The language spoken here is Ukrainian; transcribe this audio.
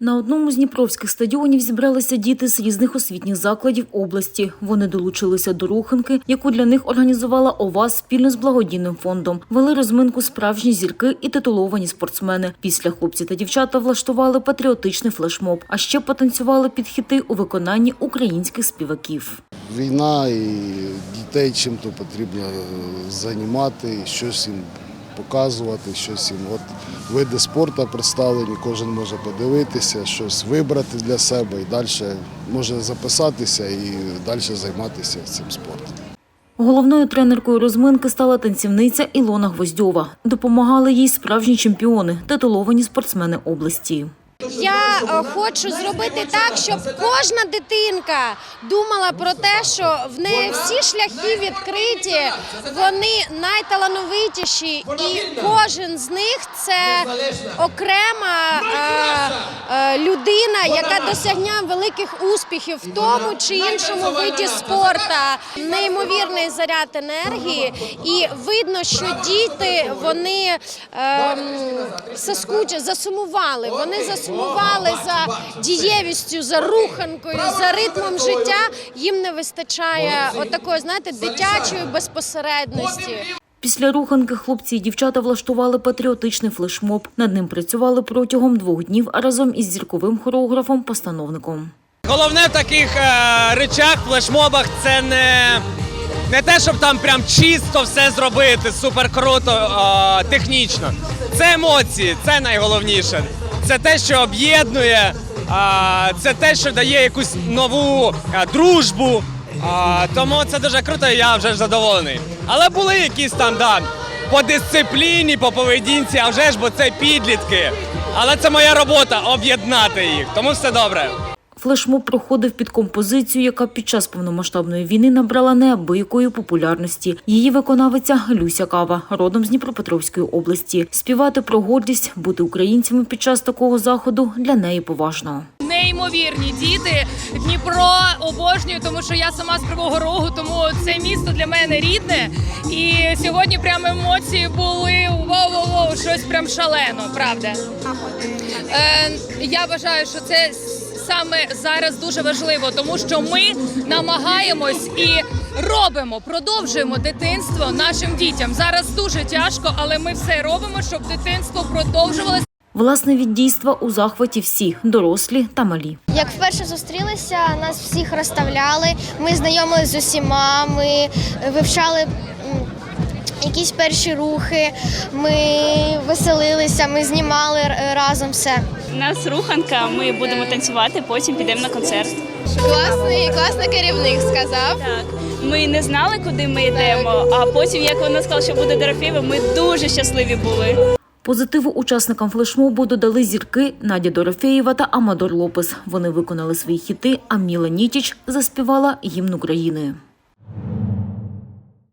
На одному з дніпровських стадіонів зібралися діти з різних освітніх закладів області. Вони долучилися до руханки, яку для них організувала ОВА спільно з благодійним фондом. Вели розминку справжні зірки і титуловані спортсмени. Після хлопці та дівчата влаштували патріотичний флешмоб, а ще потанцювали під хіти у виконанні українських співаків. Війна і дітей чим-то потрібно е, займати, щось їм показувати, щось їм. От види спорту представлені, кожен може подивитися, щось вибрати для себе і далі може записатися і далі займатися цим спортом. Головною тренеркою розминки стала танцівниця Ілона Гвоздьова. Допомагали їй справжні чемпіони, титуловані спортсмени області. Я е, хочу зробити так, щоб кожна дитинка думала про те, що в неї всі шляхи відкриті, вони найталановитіші, і кожен з них це окрема е, е, людина, яка досягне великих успіхів в тому чи іншому виді спорту. Неймовірний заряд енергії, і видно, що діти вони соскуче засумували. Вони засумували за дієвістю, за руханкою, за ритмом життя. Їм не вистачає отакої, знаєте, дитячої безпосередності. Після руханки хлопці і дівчата влаштували патріотичний флешмоб. Над ним працювали протягом двох днів разом із зірковим хореографом-постановником. Головне в таких е, речах, флешмобах, це не, не те, щоб там прям чисто все зробити, супер круто, е, технічно. Це емоції, це найголовніше. Це те, що об'єднує, це те, що дає якусь нову дружбу. Тому це дуже круто, і я вже задоволений. Але були якісь там, да, по дисципліні, по поведінці, а вже ж, бо це підлітки. Але це моя робота об'єднати їх, тому все добре. Флешмоб проходив під композицію, яка під час повномасштабної війни набрала неабиякої популярності. Її виконавиця Люся Кава, родом з Дніпропетровської області. Співати про гордість, бути українцями під час такого заходу для неї поважно. неймовірні діти. Дніпро обожнюю, тому що я сама з Кривого Рогу, тому це місто для мене рідне. І сьогодні прям емоції були воу-воу-воу, щось прям шалено, правда. Е, я вважаю, що це саме зараз дуже важливо, тому що ми намагаємось і робимо, продовжуємо дитинство нашим дітям. Зараз дуже тяжко, але ми все робимо, щоб дитинство продовжувалося. Власне від дійства у захваті всі дорослі та малі. Як вперше зустрілися, нас всіх розставляли. Ми знайомилися з усіма, ми вивчали якісь перші рухи, ми веселилися, ми знімали разом все. У нас руханка, ми будемо танцювати, потім підемо на концерт. Класний, класний керівник сказав. Так, ми не знали, куди ми йдемо. А потім, як вона сказала, що буде Дорофєєва, ми дуже щасливі були. Позитиву учасникам флешмобу додали зірки Надя Дорофеєва та Амадор Лопес. Вони виконали свої хіти, а Міла Нітіч заспівала гімн України.